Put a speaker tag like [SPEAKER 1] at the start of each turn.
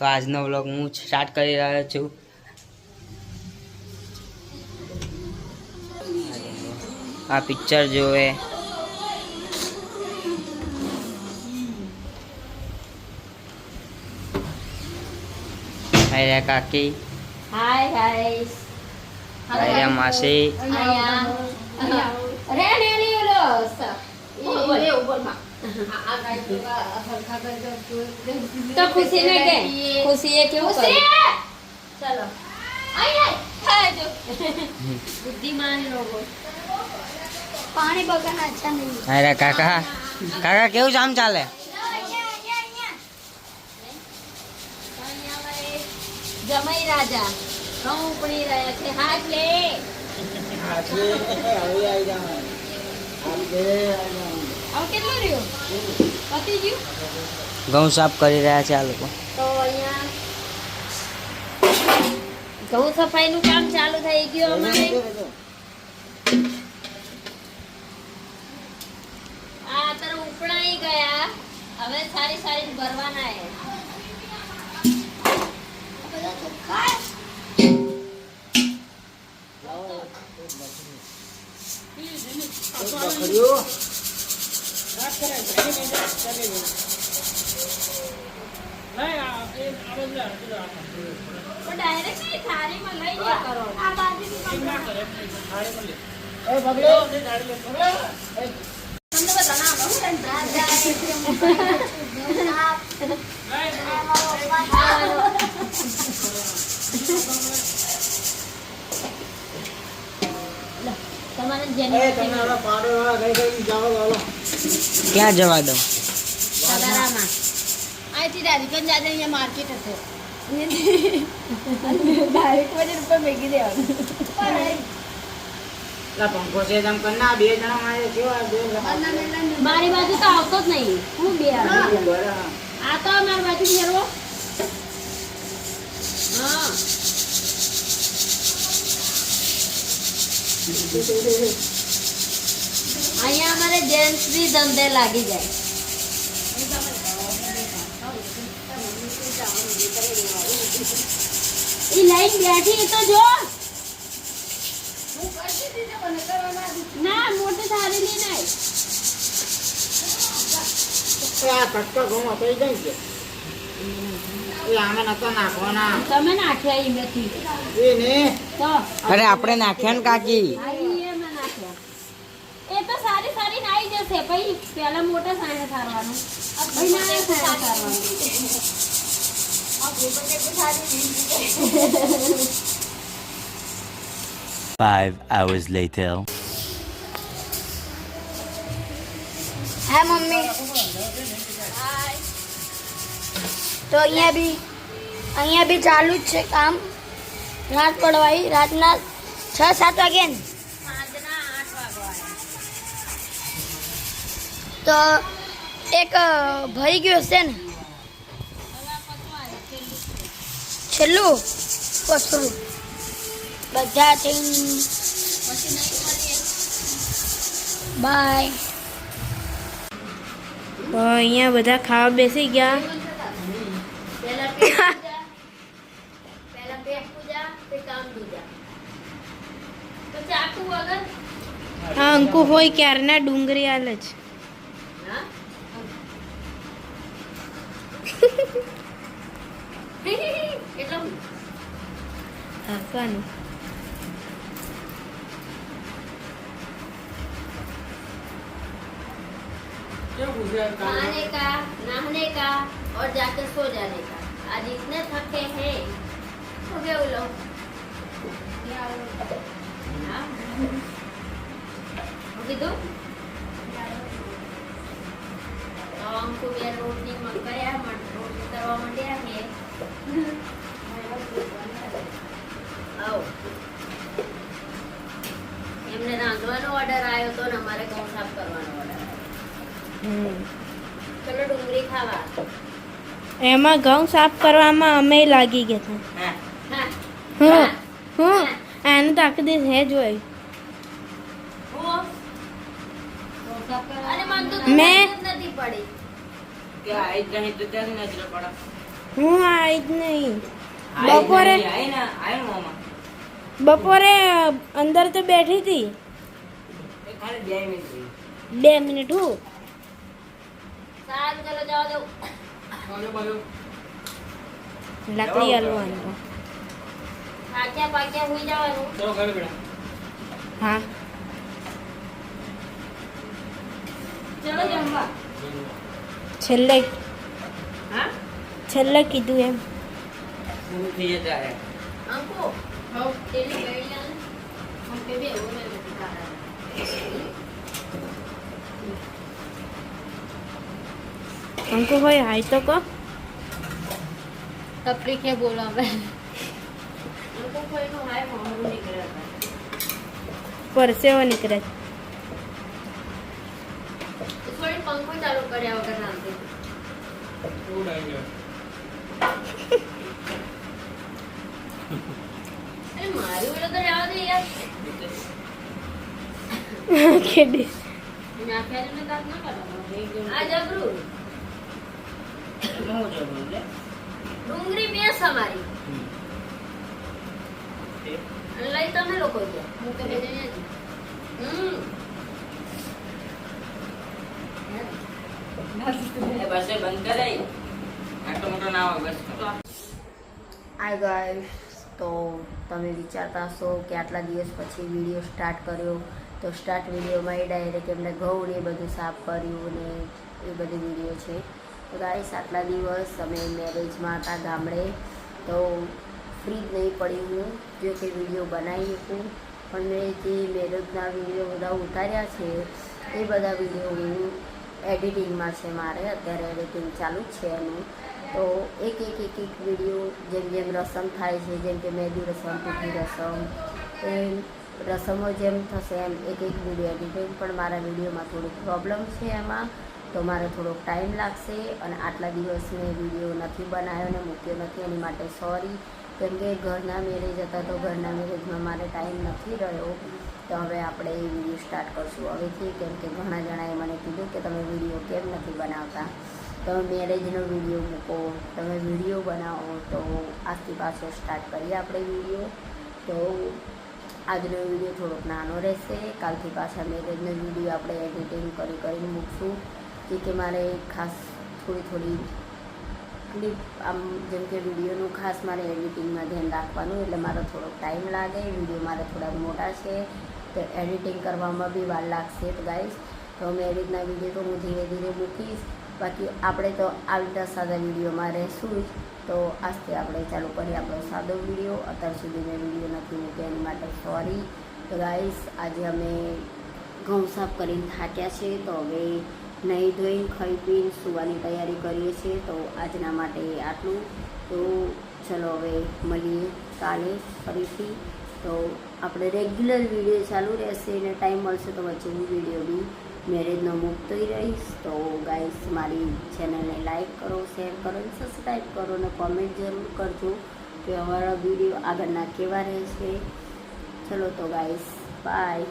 [SPEAKER 1] તો આજનો વ્લોગ હું સ્ટાર્ટ કરી રહ્યો છું. આ પિક્ચર જોવે હાય કાકી.
[SPEAKER 2] હાય હાય
[SPEAKER 1] હાય માસી.
[SPEAKER 2] અરે ઓલો એ ઉપરમાં તો ખુશી ને કે ખુશી એ કેવું કર્યું ચલો આય જો બુદ્ધિમાન લોકો
[SPEAKER 3] પાણી બગાડના અચ્છા નહીં
[SPEAKER 1] હાય કાકા કાકા કેવું કામ ચાલે
[SPEAKER 2] જમાઈ રાજા ઘઉં ઉપડી રહ્યા છે હાથ લે હવે કેટલો રહ્યો? પતી ગયું?
[SPEAKER 1] ઘઉં સાફ કરી રહ્યા છે આ લોકો.
[SPEAKER 2] તો અહીંયા ઘઉં સફાઈનું કામ ચાલુ થઈ ગયું અમારે. આ અત્યારે ઉપડાઈ ગયા. હવે સારી સારી ભરવાના બધા નામ હું તને
[SPEAKER 3] રાજા એ છે મોટા.
[SPEAKER 1] ક્યાં જવા દો
[SPEAKER 2] અહીંથી ડાયરેક્ટ જાતે અહીંયા માર્કેટ હશે. ડાયરેક્ટ પચાસ રૂપિયા ભેગી દેવાનું
[SPEAKER 1] પંખો છે તેમ કરના બે જણા મારે કેવા બે
[SPEAKER 2] મારી બાજુ તો આવતો જ નહીં. હું બે આ તો મારી બાજુ ફેરવો હા. અહીંયા અમારે જેન્ટ્સ બી ધંધે લાગી જાય. ઈ લાઈન બેઠી તો જો. ના મોટી થાળી ની નહીં તમે નાખ્યા
[SPEAKER 1] અરે આપણે નાખ્યા ને કાકી
[SPEAKER 2] આઈ એમાં નાખ્યા એ તો સારી જશે પછી પેલા મોટા સાણે સારવાનું પછી નાના સાણે સારવાનું
[SPEAKER 4] Five hours later.
[SPEAKER 3] હે મમ્મી. તો અહીંયા બી અહીંયા બી ચાલુ જ છે કામ. રાત પડવાઈ રાતના છ સાત વાગે તો એક ભરી ગયો હશે ને. છેલ્લું કસરું બધા થઈને બાય.
[SPEAKER 5] અહીંયા બધા ખાવા બેસી ગયા. આ અંકુ હોય ક્યારના ડુંગળી આલે છે. આપવાનું
[SPEAKER 2] खाने का नहाने का और जाकर सो जाने का आज इतने थके हैं हो गए वो लोग हाँ? हो કીધું એમને રાંધવાનો ઓર્ડર આવ્યો તો ને અમારે ઘઉં સાફ કરવાનો ઓર્ડર ચલો ડુંગળી ખાવા.
[SPEAKER 5] એમાં ઘઉં સાફ કરવામાં અમે લાગી ગયા હતા.
[SPEAKER 2] હા.
[SPEAKER 5] હું. આને તો આખી દિવસ હે? જ હોય
[SPEAKER 2] અને
[SPEAKER 5] મેં-
[SPEAKER 2] હું જ નથી પડી.
[SPEAKER 1] કે આઈ જ નહીં તો ત્યાં નજર પડે?
[SPEAKER 5] હું આવી જ બપોરે બપોરે અંદર તો બેઠી હતી
[SPEAKER 1] એ ખાલી બે મિનિટ રહી.
[SPEAKER 5] બે મિનિટ હું
[SPEAKER 2] સારું ચલો જવા દો
[SPEAKER 1] બોલો, બોલો.
[SPEAKER 5] લાકડી હલવાનું
[SPEAKER 2] થાક્યા પાક્યા હોઈ જવાનું
[SPEAKER 1] ચલો ઘરે બેઠા.
[SPEAKER 5] હા
[SPEAKER 2] ચલો જમવા
[SPEAKER 5] છેલ્લે
[SPEAKER 2] હા
[SPEAKER 5] છેલ્લે કીધું એમ
[SPEAKER 1] પૂરું થઈ જતા રહે.
[SPEAKER 2] અંકુ હવ તેલી ગઈ લે અંકે
[SPEAKER 5] ભાઈ હાય તો કહો
[SPEAKER 2] કે બોલો હવે
[SPEAKER 5] પરસેવો નીકળે
[SPEAKER 2] થોડી પંખો ચાલુ કર્યા વગર શાંતિ એ મારી ઓલો તો જવા દે યાર
[SPEAKER 5] કેડી?
[SPEAKER 2] આ? ડુંગળી લઈ તમે લોકો હું બે હમ.
[SPEAKER 1] બસ બંધ કરાય. આટલો મોટો ના હોય બસ.
[SPEAKER 3] હાય ગાઈસ તો તમે વિચારતા હશો કે આટલા દિવસ પછી વીડિયો સ્ટાર્ટ કર્યો, તો સ્ટાર્ટ વિડીયોમાં એ ડાયરેક્ટ એમને ઘઉં ને એ બધું સાફ કર્યું ને એ બધી વીડિયો છે. તો ગાઈસ આટલા દિવસ અમે મેરેજમાં હતા ગામડે, તો ફ્રી જ નહીં પડી હું, જો કે વીડિયો બનાવી શકું પણ મેં જે મેરેજના વીડિયો બધા ઉતાર્યા છે, એ બધા વીડિયો હું એડિટિંગમાં છે મારે, અત્યારે એડિટિંગ ચાલુ જ છે એનું. તો એક એક એક એક વીડિયો જેમ જેમ રસમ થાય છે, જેમ કે મહેંદી રસમ પીઠી રસમ, એમ રસમો જેમ થશે એમ એક એક વીડિયો એડિટિંગ પણ મારા વિડીયોમાં થોડુંક પ્રોબ્લેમ છે એમાં. તો મારે થોડોક ટાઈમ લાગશે અને આટલા દિવસ મેં વીડિયો નથી બનાવ્યો ને મૂક્યો નથી એની માટે સોરી કેમ કે ઘરના મેરેજ હતા તો ઘરના મેરેજમાં મારે ટાઈમ નથી રહ્યો. તો હવે આપણે એ વીડિયો સ્ટાર્ટ કરશું. હવેથી કેમ કે ઘણા જણાએ મને કીધું કે તમે વીડિયો કેમ નથી બનાવતા? તમે મેરેજનો વીડિયો મૂકો, તમે વીડિયો બનાવો, તો આજથી પાછો સ્ટાર્ટ કરીએ આપણે વીડિયો તો આજનો વીડિયો થોડોક નાનો રહેશે. કાલથી પાછા મેરેજનો વીડિયો આપણે એડિટિંગ કરી કરીને મૂકશું. જે કે મારે ખાસ થોડી થોડી ક્લિપ આમ જેમ કે વિડીયોનું ખાસ મારે એડિટિંગમાં ધ્યાન રાખવાનું, એટલે મારો થોડોક ટાઈમ લાગે. વીડિયો મારે થોડાક મોટા છે, તો એડિટિંગ કરવામાં બી વાર લાગશે, તો ગાઈશ તો મેરેજના વીડિયો તો હું ધીરે ધીરે મૂકીશ. બાકી આપણે તો આવી રીતના સાદા વિડીયોમાં રહેશું જ. તો આજથી આપણે ચાલુ કરીએ આપણો સાદો વીડિયો. અત્યાર સુધી મેં વીડિયો નથી મૂક્યા, એની માટે સોરી તો ગાઈસ આજે અમે ઘઉં સાફ કરીને થાક્યા છે. તો હવે નહીં ધોઈ, ખાઈ પીને સુવાની તૈયારી કરીએ છીએ. તો આજના માટે આટલું. તો ચલો હવે મળીએ કાલે ફરીથી. તો આપણે રેગ્યુલર વીડિયો ચાલુ રહેશે અને ટાઈમ મળશે તો વચ્ચે હું વીડિયો બી મેરેજનો મૂકતી રહીશ. તો ગાઈસ મારી ચેનલને લાઈક કરો શેર કરો અને સબસ્ક્રાઈબ કરો અને કોમેન્ટ જરૂર કરજો કે અમારા વીડિયો આગળના કેવા રહેશે. ચલો તો ગાઈસ બાય